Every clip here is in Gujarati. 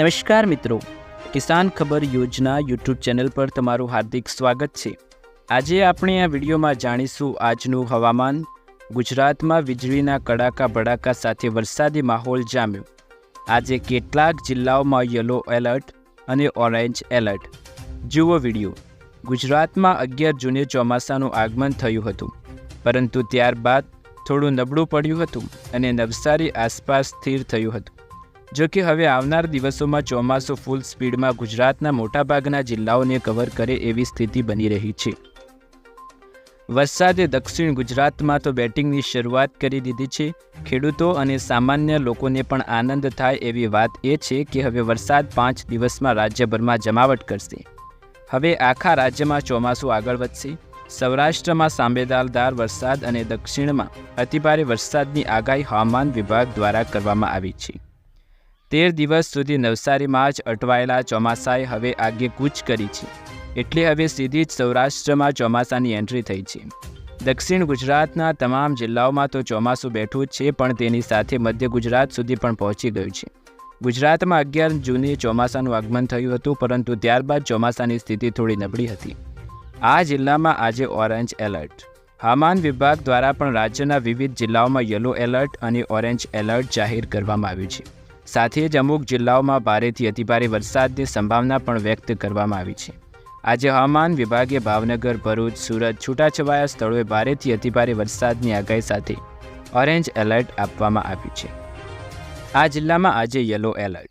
નમસ્કાર મિત્રો. કિસાન ખબર યોજના યુટ્યુબ ચેનલ પર તમારું હાર્દિક સ્વાગત છે. આજે આપણે આ વિડીયોમાં જાણીશું આજનું હવામાન. ગુજરાતમાં વીજળીના કડાકા ભડાકા સાથે વરસાદી માહોલ જામ્યો. આજે કેટલાક જિલ્લાઓમાં યલો એલર્ટ અને ઓરેન્જ એલર્ટ. જુઓ વીડિયો. ગુજરાતમાં અગિયાર જૂને ચોમાસાનું આગમન થયું હતું. પરંતુ ત્યારબાદ થોડું નબળું પડ્યું હતું અને નવસારી આસપાસ સ્થિર થયું હતું. જો કે હવે આવનાર દિવસોમાં ચોમાસું ફૂલ સ્પીડમાં ગુજરાતના મોટાભાગના જિલ્લાઓને કવર કરે એવી સ્થિતિ બની રહી છે. વરસાદે દક્ષિણ ગુજરાતમાં તો બેટિંગની શરૂઆત કરી દીધી છે. ખેડૂતો અને સામાન્ય લોકોને પણ આનંદ થાય એવી વાત એ છે કે હવે વરસાદ પાંચ દિવસમાં રાજ્યભરમાં જમાવટ કરશે. હવે આખા રાજ્યમાં ચોમાસું આગળ વધશે. સૌરાષ્ટ્રમાં સાંબેદારદાર વરસાદ અને દક્ષિણમાં અતિભારે વરસાદની આગાહી હવામાન વિભાગ દ્વારા કરવામાં આવી છે. તેર દિવસ સુધી નવસારીમાં જ અટવાયેલા ચોમાસાએ હવે આગે કૂચ કરી છે. એટલે હવે સીધી જ સૌરાષ્ટ્રમાં ચોમાસાની એન્ટ્રી થઈ છે. દક્ષિણ ગુજરાતના તમામ જિલ્લાઓમાં તો ચોમાસું બેઠું છે, પણ તેની સાથે મધ્ય ગુજરાત સુધી પણ પહોંચી ગયું છે. ગુજરાતમાં અગિયાર જૂને ચોમાસાનું આગમન થયું હતું, પરંતુ ત્યારબાદ ચોમાસાની સ્થિતિ થોડી નબળી હતી. આ જિલ્લામાં આજે ઓરેન્જ એલર્ટ. હવામાન વિભાગ દ્વારા પણ રાજ્યના વિવિધ જિલ્લાઓમાં યલો એલર્ટ અને ઓરેન્જ એલર્ટ જાહેર કરવામાં આવ્યું છે. સાથે જ અમુક જિલ્લાઓમાં ભારેથી અતિભારે વરસાદની સંભાવના પણ વ્યક્ત કરવામાં આવી છે. આજે હવામાન વિભાગે ભાવનગર, ભરૂચ, સુરત છૂટાછવાયા સ્થળોએ ભારેથી અતિભારે વરસાદની આગાહી સાથે ઓરેન્જ એલર્ટ આપવામાં આવ્યું છે. આ જિલ્લામાં આજે યલો એલર્ટ.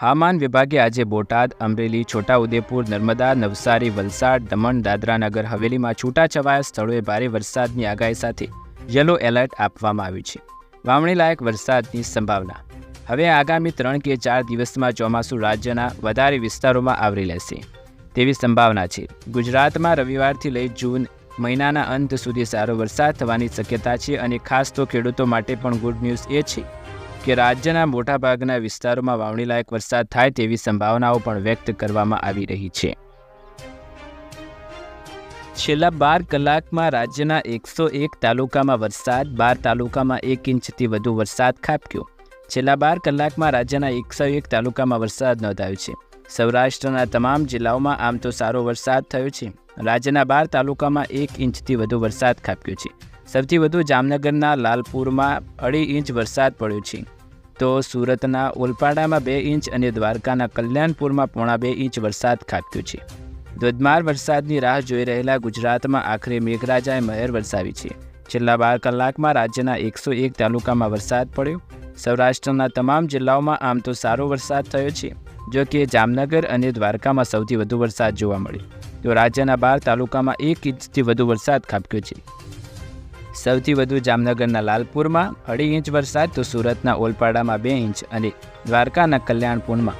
હવામાન વિભાગે આજે બોટાદ, અમરેલી, છોટાઉદેપુર, નર્મદા, નવસારી, વલસાડ, દમણ, દાદરાનગર, હવેલીમાં છૂટાછવાયા સ્થળોએ ભારે વરસાદની આગાહી સાથે યલો એલર્ટ આપવામાં આવ્યું છે. વાવણીલાયક વરસાદની સંભાવના હવે આગામી ત્રણ કે ચાર દિવસમાં ચોમાસું રાજ્યના વધારે વિસ્તારોમાં આવરી લેશે. તેવી સંભાવના છે. ગુજરાતમાં રવિવારથી લઈ જૂન મહિનાના અંત સુધી સારો વરસાદ થવાની શક્યતા છે અને ખાસ તો ખેડૂતો માટે પણ ગુડ ન્યૂઝ એ છે કે રાજ્યના મોટાભાગના વિસ્તારોમાં વાવણીલાયક વરસાદ થાય તેવી સંભાવનાઓ પણ વ્યક્ત કરવામાં આવી રહી છે. છેલ્લા બાર કલાકમાં રાજ્યના એકસો એક તાલુકામાં વરસાદ, બાર તાલુકામાં એક ઇંચથી વધુ વરસાદ ખાબક્યો. છેલ્લા બાર કલાકમાં રાજ્યના એકસો એક તાલુકામાં વરસાદ નોંધાયો છે. સૌરાષ્ટ્રના તમામ જિલ્લાઓમાં આમ તો સારો વરસાદ થયો છે. રાજ્યના બાર તાલુકામાં એક ઇંચથી વધુ વરસાદ ખાબક્યો છે. સૌથી વધુ જામનગરના લાલપુરમાં અઢી ઇંચ વરસાદ પડ્યો છે. તો સુરતના ઓલપાડામાં બે ઇંચ અને દ્વારકાના કલ્યાણપુરમાં પોણા બે ઇંચ વરસાદ ખાબક્યો છે. ધોધમાર વરસાદની રાહ જોઈ રહેલા ગુજરાતમાં આખરે મેઘરાજાએ મહેર વરસાવી છે. છેલ્લા બાર કલાકમાં રાજ્યના એકસો એક તાલુકામાં વરસાદ પડ્યો. સૌરાષ્ટ્રના તમામ જિલ્લાઓમાં આમ તો સારો વરસાદ થયો છે, જો કે જામનગર અને દ્વારકામાં સૌથી વધુ વરસાદ જોવા મળ્યો. તો રાજ્યના બાર તાલુકામાં એક ઇંચથી વધુ વરસાદ ખાબક્યો છે. સૌથી વધુ જામનગરના લાલપુરમાં અઢી ઇંચ વરસાદ, તો સુરતના ઓલપાડામાં બે ઇંચ અને દ્વારકાના કલ્યાણપુરમાં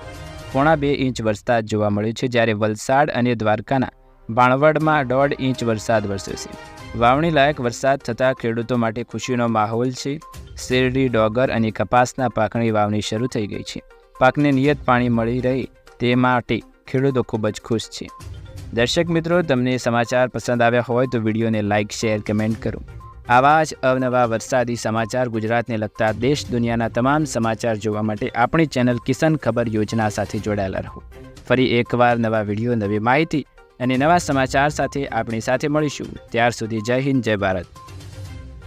પોણા બે ઇંચ વરસાદ જોવા મળ્યો છે, જ્યારે વલસાડ અને દ્વારકાના બાણવડમાં દોઢ ઇંચ વરસાદ વરસ્યો છે. વાવણી લાયક વરસાદ થતાં ખેડૂતો માટે ખુશીનો માહોલ છે. શેરડી, ડોગર અને કપાસના પાકની વાવણી શરૂ થઈ ગઈ છે. પાકને નિયત પાણી મળી રહે તે માટે ખેડૂતો ખૂબ જ ખુશ છે. દર્શક મિત્રો, તમને સમાચાર પસંદ આવ્યા હોય તો વિડીયોને લાઇક, શેર, કમેન્ટ કરો. આવા જ અવનવા વરસાદી સમાચાર ગુજરાતને લગતા દેશ દુનિયાના તમામ સમાચાર જોવા માટે આપણી ચેનલ કિસાન ખબર યોજના સાથે જોડાયેલા રહો. ફરી એકવાર નવા વીડિયો, નવી માહિતી અને નવા સમાચાર સાથે આપણી સાથે મળીશું. ત્યાર સુધી જય હિન્દ જય ભારત.